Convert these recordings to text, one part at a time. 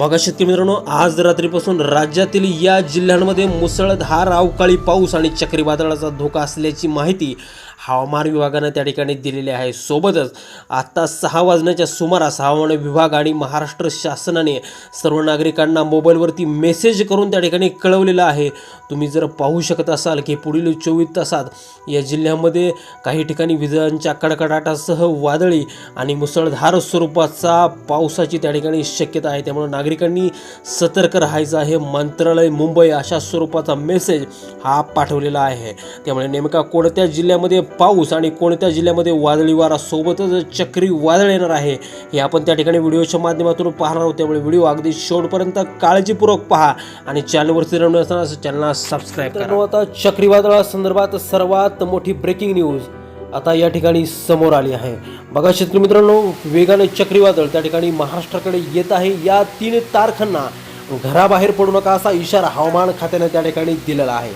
बघा शेतकरी मित्रांनो आज रात्रीपासून राज्यातील या जिल्ह्यांमध्ये मुसळधार अवकाळी पाऊस आणि चक्रीवादळाचा धोका असल्याची माहिती हवामान विभागानं त्या ठिकाणी दिलेले आहे. सोबतच आत्ता सहा वाजण्याच्या सुमारास हवामान विभाग आणि महाराष्ट्र शासनाने सर्व नागरिकांना मोबाईलवरती मेसेज करून त्या ठिकाणी कळवलेलं आहे. तुम्ही जर पाहू शकत असाल की पुढील चोवीस तासात या जिल्ह्यामध्ये काही ठिकाणी विजांच्या कडकडाटासह वादळी आणि मुसळधार स्वरूपाचा पावसाची त्या ठिकाणी शक्यता आहे. त्यामुळे नागरिकांनी सतर्क राहायचं आहे. मंत्रालय मुंबई अशा स्वरूपाचा मेसेज हा पाठवलेला आहे. त्यामुळे नेमका कोणत्या जिल्ह्यामध्ये पाऊस आणि कोणत्या जिल्ह्यामध्ये वादळी वारा सोबतच चक्री वादळ येणार आहे हे आपण त्या ठिकाणी व्हिडिओच्या माध्यमातून पाहणार आहोत. त्यामुळे व्हिडिओ अगदी शेवटपर्यंत काळजीपूर्वक पहा आणि चॅनलवरती नवीन असताना चॅनलला सबस्क्राईब करा. आता चक्रीवादळासंदर्भात सर्वात मोठी ब्रेकिंग न्यूज आता या ठिकाणी समोर आली आहे. बघा शेतकरी मित्रांनो वेगाने चक्रीवादळ त्या ठिकाणी महाराष्ट्राकडे येत आहे. या तीन तारखांना घराबाहेर पडू नका असा इशारा हवामान खात्याने त्या ठिकाणी दिलेला आहे.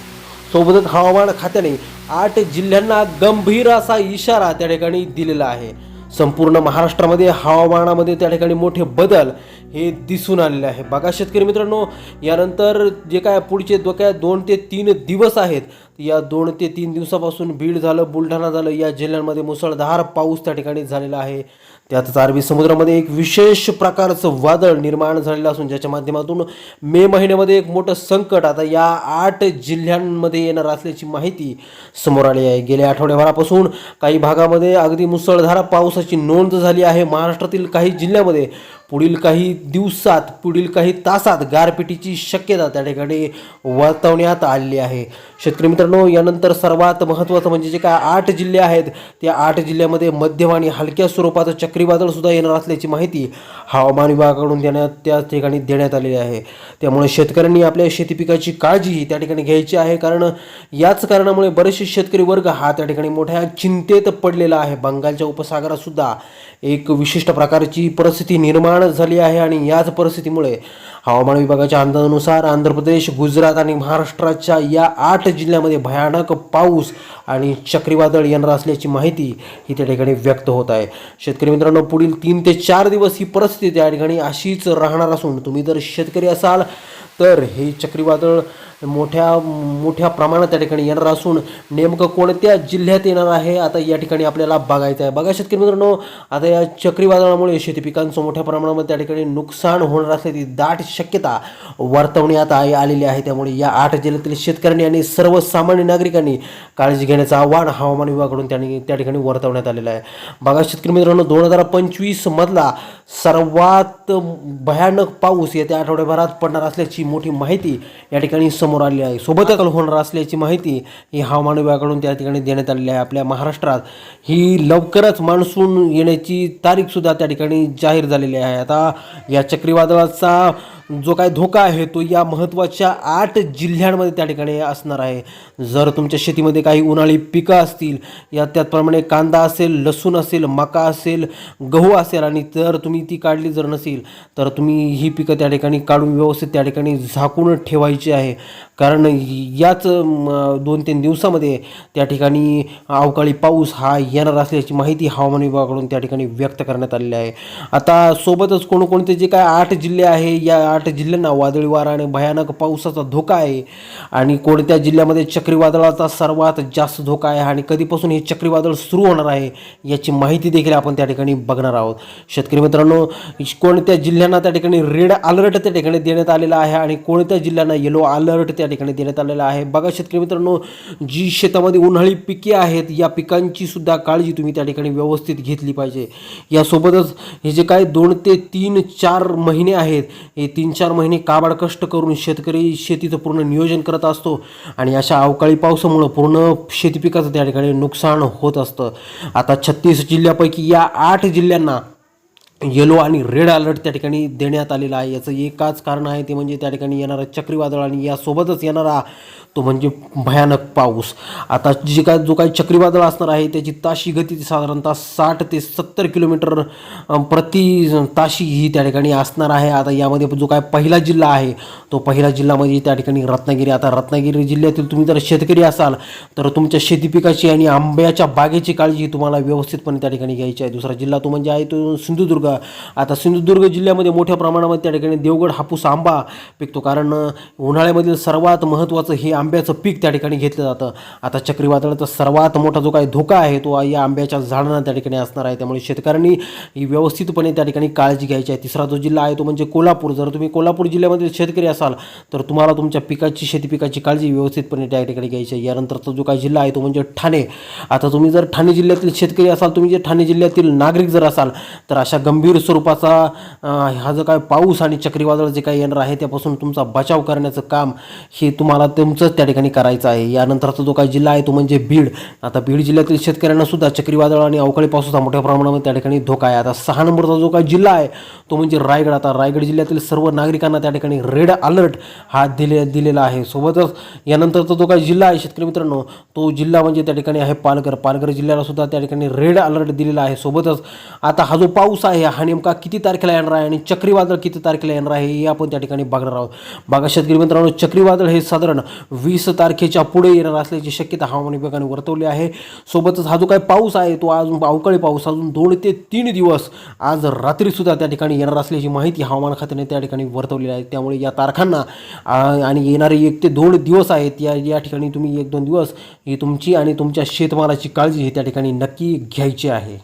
सोबतच हवामान खात्याने आठ जिल्ह्यांना गंभीर असा इशारा त्या ठिकाणी दिलेला आहे. संपूर्ण महाराष्ट्रामध्ये हवामानामध्ये त्या ठिकाणी मोठे बदल हे दिसून आलेले आहे. बघा शेतकरी मित्रांनो यानंतर जे काय पुढचे दो काय दोन ते तीन दिवस आहेत. या दोन ते तीन दिवसापासून बीड झालं बुलढाणा झालं या जिल्ह्यांमध्ये मुसळधार पाऊस त्या ठिकाणी झालेला आहे. त्यातच अरबी समुद्रामध्ये एक विशेष प्रकारचं वादळ निर्माण झालेलं असून ज्याच्या माध्यमातून मे महिन्यामध्ये एक मोठं संकट आता या आठ जिल्ह्यांमध्ये येणार असल्याची माहिती समोर आली आहे. गेल्या आठवड्याभरापासून काही भागामध्ये अगदी मुसळधार पावसाची नोंद झाली आहे. महाराष्ट्रातील काही जिल्ह्यामध्ये पुढील काही दिवसात पुढील काही तासात गारपिटीची शक्यता त्या ठिकाणी वर्तवण्यात आलेली आहे. शेतकरी मित्रांनो यानंतर सर्वात महत्त्वाचं म्हणजे जे काय आठ जिल्हे आहेत त्या आठ जिल्ह्यामध्ये मध्यम आणि हलक्या स्वरूपाचं चक्रीवादळ सुद्धा येणार असल्याची माहिती हवामान विभागाकडून देण्यात त्या ठिकाणी देण्यात आलेली आहे. त्यामुळे शेतकऱ्यांनी आपल्या शेती पिकाची काळजी त्या ठिकाणी घ्यायची आहे कारण याच कारणामुळे बरेचसे शेतकरी वर्ग हा त्या ठिकाणी मोठ्या चिंतेत पडलेला आहे. बंगालच्या उपसागरातसुद्धा एक विशिष्ट प्रकारची परिस्थिती निर्माण झाली आहे आणि याच परिस्थितीमुळे हवामान विभागाच्या अंदाजानुसार आंध्र प्रदेश गुजरात आणि महाराष्ट्राच्या या आठ जिल्ह्यामध्ये भयानक पाऊस आणि चक्रीवादळ येणार असल्याची माहिती ही त्या ठिकाणी व्यक्त होत आहे. शेतकरी मित्रांनो पुढील तीन ते चार दिवस ही परिस्थिती त्या ठिकाणी अशीच राहणार असून तुम्ही जर शेतकरी असाल तर हे चक्रीवादळ मोठ्या मोठ्या प्रमाणात त्या ठिकाणी येणार असून नेमकं कोणत्या जिल्ह्यात येणार आहे आता या ठिकाणी आपल्याला बघायचं आहे. बघा शेतकरी मित्रांनो आता या चक्रीवादळामुळे शेती पिकांचं मोठ्या प्रमाणामध्ये त्या ठिकाणी नुकसान होणार असल्याची दाट शक्यता वर्तवण्यात आलेली आहे. त्यामुळे या आठ जिल्ह्यातील शेतकऱ्यांनी आणि सर्वसामान्य नागरिकांनी काळजी घेण्याचं आव्हान हवामान विभागाकडून त्यांनी त्या ठिकाणी वर्तवण्यात आलेलं आहे. बघा शेतकरी मित्रांनो दोन हजार पंचवीसमधला सर्वात भयानक पाऊस येत्या आठवड्याभरात पडणार असल्याची मोठी माहिती या ठिकाणी समोर आली आहे. सोबतच होणार असल्याची माहिती ही हवामान विभागाकडून त्या ठिकाणी देण्यात आलेली आहे. आपल्या महाराष्ट्रात ही लवकरच मान्सून येण्याची तारीखसुद्धा त्या ठिकाणी जाहीर झालेली आहे. आता या चक्रीवादळाचा जो काय धोका आहे तो या महत्त्वाच्या आठ जिल्ह्यांमध्ये त्या ठिकाणी असणार आहे. जर तुमच्या शेतीमध्ये काही उन्हाळी पिकं असतील या त्याचप्रमाणे कांदा असेल लसूण असेल मका असेल गहू असेल आणि जर तुम्ही ती काढली जर नसेल तर तुम्ही ही पिकं त्या ठिकाणी काढून व्यवस्थित त्या ठिकाणी झाकून ठेवायची आहे. कारण याच दोन तीन दिवसामध्ये त्या ठिकाणी अवकाळी पाऊस हा येणार असल्याची माहिती हवामान विभागाकडून त्या ठिकाणी व्यक्त करण्यात आलेली आहे. आता सोबतच कोणकोणते जे काय आठ जिल्हे आहे या आठ जिल्ह्यांना वादळी वारा आणि भयानक पावसाचा धोका आहे. आणि कोणत्या जिल्ह्यामध्ये चक्रीवादळाचा सर्वात जास्त धोका आहे आणि कधीपासून हे चक्रीवादळ सुरू होणार आहे याची माहिती देखील आपण त्या ठिकाणी बघणार आहोत. शेतकरी मित्रांनो कोणत्या जिल्ह्यांना त्या ठिकाणी रेड अलर्ट त्या ठिकाणी देण्यात आलेला आहे आणि कोणत्या जिल्ह्यांना येलो अलर्ट त्या ठिकाणी देण्यात आलेला आहे? बघा शेतकरी मित्रांनो जी शेतामध्ये उन्हाळी पिके आहेत या पिकांची सुद्धा काळजी तुम्ही त्या ठिकाणी व्यवस्थित घेतली पाहिजे. यासोबतच हे जे काय दोन ते तीन चार महिने आहेत हे तीन तीन चार महिने काबाड कष्ट करून शेतकरी शेतीचं पूर्ण नियोजन करत असतो आणि अशा अवकाळी पावसामुळं पूर्ण शेती पिकाचं त्या ठिकाणी नुकसान होत असतं. आता छत्तीस जिल्ह्यापैकी या आठ जिल्ह्यांना येलो आणि रेड अलर्ट त्या ठिकाणी देण्यात आलेला आहे. याचं एकाच कारण आहे ते म्हणजे त्या ठिकाणी येणारं चक्रीवादळ आणि यासोबतच येणारा तो म्हणजे भयानक पाऊस. आता जे काय जो काही चक्रीवादळ असणार आहे त्याची ताशी गती साधारणतः साठ ते सत्तर किलोमीटर प्रति ताशी ही त्या ठिकाणी असणार आहे. आता यामध्ये जो काय पहिला जिल्हा आहे तो पहिला जिल्हा म्हणजे त्या ठिकाणी रत्नागिरी. आता रत्नागिरी जिल्ह्यातील तुम्ही जर शेतकरी असाल तर तुमच्या शेती पिकाची आणि आंब्याच्या बागेची काळजी तुम्हाला व्यवस्थितपणे त्या ठिकाणी घ्यायची आहे. दुसरा जिल्हा तो म्हणजे आहे तो सिंधुदुर्ग. आता सिंधुदुर्ग जिल्ह्यामध्ये मोठ्या प्रमाणामध्ये त्या ठिकाणी देवगड हापूस आंबा पिकतो. कारण उन्हाळ्यामधील सर्वात महत्त्वाचं हे आंब्याचं पीक त्या ठिकाणी घेतलं जातं. आता चक्रीवादळाचा सर्वात मोठा जो काही धोका आहे तो या आंब्याच्या झाडांना त्या ठिकाणी असणार आहे. त्यामुळे शेतकऱ्यांनी ही व्यवस्थितपणे त्या ठिकाणी काळजी घ्यायची आहे. तिसरा जो जिल्हा आहे तो म्हणजे कोल्हापूर. जर तुम्ही कोल्हापूर जिल्ह्यामधील शेतकरी असाल तर तुम्हाला तुमच्या पिकाची शेती पिकाची काळजी व्यवस्थितपणे त्या ठिकाणी घ्यायची आहे. यानंतरचा जो काही जिल्हा आहे तो म्हणजे ठाणे. आता तुम्ही जर ठाणे जिल्ह्यातील शेतकरी असाल तुम्ही जे ठाणे जिल्ह्यातील नागरिक जर असाल तर अशा गंभीर स्वरूपाचा हा जो काय पाऊस आणि चक्रीवादळ जे काही येणार आहे त्यापासून तुमचा बचाव करण्याचं काम हे तुम्हाला तुमचं त्या ठिकाणी करायचं आहे. यानंतरचा जो काही जिल्हा आहे तो म्हणजे बीड. आता बीड जिल्ह्यातील शेतकऱ्यांना सुद्धा चक्रीवादळ आणि अवकाळी पावसाचा मोठ्या प्रमाणामध्ये त्या ठिकाणी धोका आहे. आता सहा नंबरचा जो काही जिल्हा आहे तो म्हणजे रायगड. आता रायगड जिल्ह्यातील सर्व नागरिकांना त्या ठिकाणी रेड अलर्ट हा दिले दिलेला आहे. सोबतच यानंतरचा जो काही जिल्हा आहे शेतकरी मित्रांनो तो जिल्हा म्हणजे त्या ठिकाणी आहे पालघर. पालघर जिल्ह्याला सुद्धा त्या ठिकाणी रेड अलर्ट दिलेला आहे. सोबतच आता हा जो पाऊस आहे हा नेमका किती तारखेला येणार आहे आणि चक्रीवादळ किती तारखेला येणार आहे हे आपण त्या ठिकाणी बघणार आहोत. बघा शेतकरी मित्रांनो चक्रीवादळ हे साधारण वीस तारखेच्या पुढे येणार असल्याची शक्यता हवामान विभागाने वर्तवली आहे. सोबतच हा जो काही पाऊस आहे तो अजून अवकाळी पाऊस अजून दोन ते तीन दिवस आज रात्रीसुद्धा त्या ठिकाणी येणार असल्याची माहिती हवामान खात्याने त्या ठिकाणी वर्तवलेली आहे. त्यामुळे या तारखांना आणि येणारे एक ते दोन दिवस आहेत या या ठिकाणी तुम्ही एक दोन दिवस ही तुमची आणि तुमच्या शेतमालाची काळजी ही त्या ठिकाणी नक्की घ्यायची आहे.